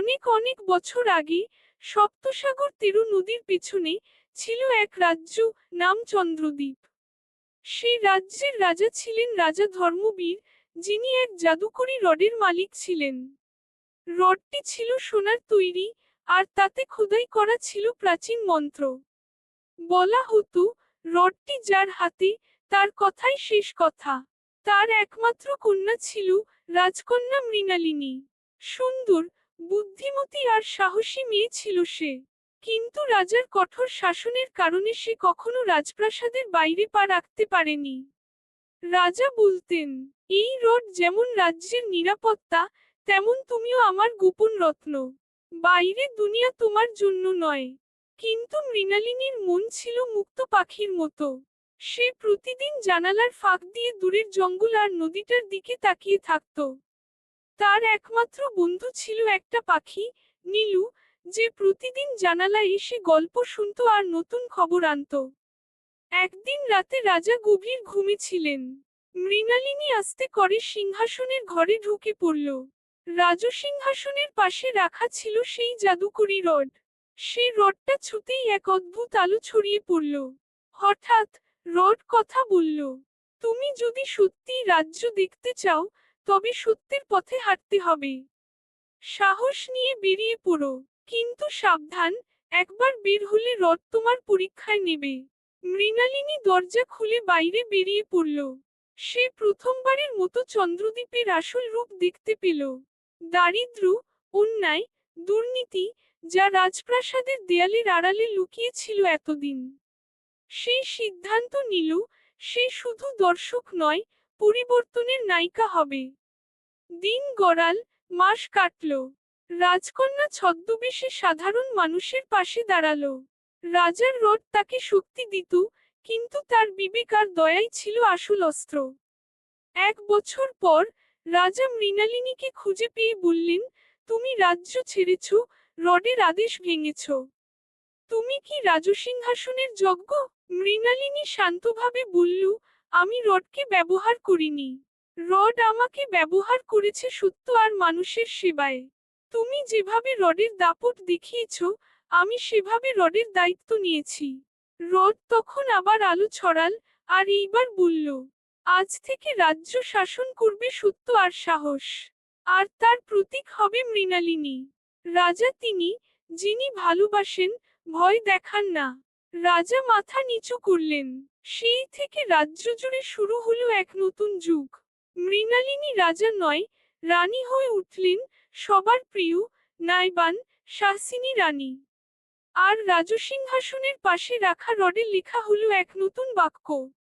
অনেক অনেক বছর আগে সপ্তসাগর তেরু নদীর পেছনে ছিল এক রাজ্য নাম চন্দ্রদ্বীপ। সেই রাজ্যের রাজা ছিলেন রাজা ধর্মবীর, যিনি এক জাদুকরী রডের মালিক ছিলেন। রডটি ছিল সোনার তৈরি আর তাতে খোদাই করা ছিল প্রাচীন মন্ত্র। বলা হতো, রডটি যার হাতে তার কথাই শেষ কথা। তার একমাত্র কন্যা ছিল রাজকন্যা মৃণালিনী। সুন্দর বুদ্ধিমতী আর সাহসী মেয়ে ছিল সে। কিন্তু রাজার কঠোর শাসনের কারণে সে কখনো রাজপ্রাসাদের বাইরে পা রাখতে পারেনি। রাজা বলতেন, এই রড যেমন রাজ্যের নিরাপত্তা, তেমন তুমিও আমার গোপন রত্ন। বাইরে দুনিয়া তোমার জন্য নয়। কিন্তু মৃণালিনীর মন ছিল মুক্ত পাখির মতো। সে প্রতিদিন জানালার ফাঁক দিয়ে দূরের জঙ্গল আর নদীটার দিকে তাকিয়ে থাকত। তার একমাত্র বন্ধু ছিল একটা পাখি, নীলু, যে প্রতিদিন জানালায় এসে গল্প শুনতো আর নতুন খবর আনতো। একদিন রাতে রাজা গভীর ঘুমে ছিলেন। মৃণালিনী আস্তে করে সিংহাসনের ঘরে ঢুকে পড়ল। রাজসিংহাসনের পাশে রাখা ছিল সেই জাদুকরি রড। সেই রডটা ছুতেই এক অদ্ভুত আলো ছড়িয়ে পড়ল। হঠাৎ রড কথা বলল, তুমি যদি সত্যি রাজ্য দেখতে চাও তবে সত্যের পথে হাঁটতে হবে। সাহস নিয়ে বেরিয়ে পড়ো, কিন্তু সাবধান, একবার বের হলে রড তোমার পরীক্ষায় নেবে। মৃণালিনী দরজা খুলে বাইরে বেরিয়ে পড়ল। সে প্রথমবারের মতো চন্দ্রদ্বীপের আসল রূপ দেখতে পেল। দারিদ্র অন্যায়, দুর্নীতি, যা রাজপ্রাসাদের দেয়ালের আড়ালে লুকিয়েছিল এতদিন। সেই সিদ্ধান্ত নিল, সে শুধু দর্শক নয় পরিবর্তনের নায়িকা হবে। দিন গড়াল, মাস কাটল। রাজকন্যা ছদ্মবেশে সাধারণ মানুষের পাশে দাঁড়াল। রাজার রড তাকে শক্তি দিত, কিন্তু তার বিবেক আর দয়াই ছিল আসল অস্ত্র। এক বছর পর রাজা মৃণালিনীকে খুঁজে পেয়ে বললেন, তুমি রাজ্য ছেড়েছ, রডের আদেশ ভেঙেছ। তুমি কি রাজসিংহাসনের যজ্ঞ? মৃণালিনী শান্তভাবে বলল আমি রডকে ব্যবহার করিনি। রড আমাকে ব্যবহার করেছে সত্য আর মানুষের সেবায়। তুমি যেভাবে রডের দাপট দেখিয়েছ, আমি সেভাবে রডের দায়িত্ব নিয়েছি। রড তখন আবার আলো ছড়াল আর এইবার বলল, আজ থেকে রাজ্য শাসন করবে সত্য আর সাহস। আর তার প্রতীক হবে মৃণালিনী। রাজা তিনি, যিনি ভালোবাসেন, ভয় দেখান না। রাজা মাথা নিচু করলেন। সেই থেকে রাজ্য জুড়ে শুরু হলো এক নতুন যুগ। মৃণালিনী রাজা নয়, রানী হয়ে উঠলেন সবার প্রিয় নাইবান শাসিনী রানী। আর রাজসিংহাসনের পাশে রাখা রডে লেখা হলো এক নতুন বাক্য।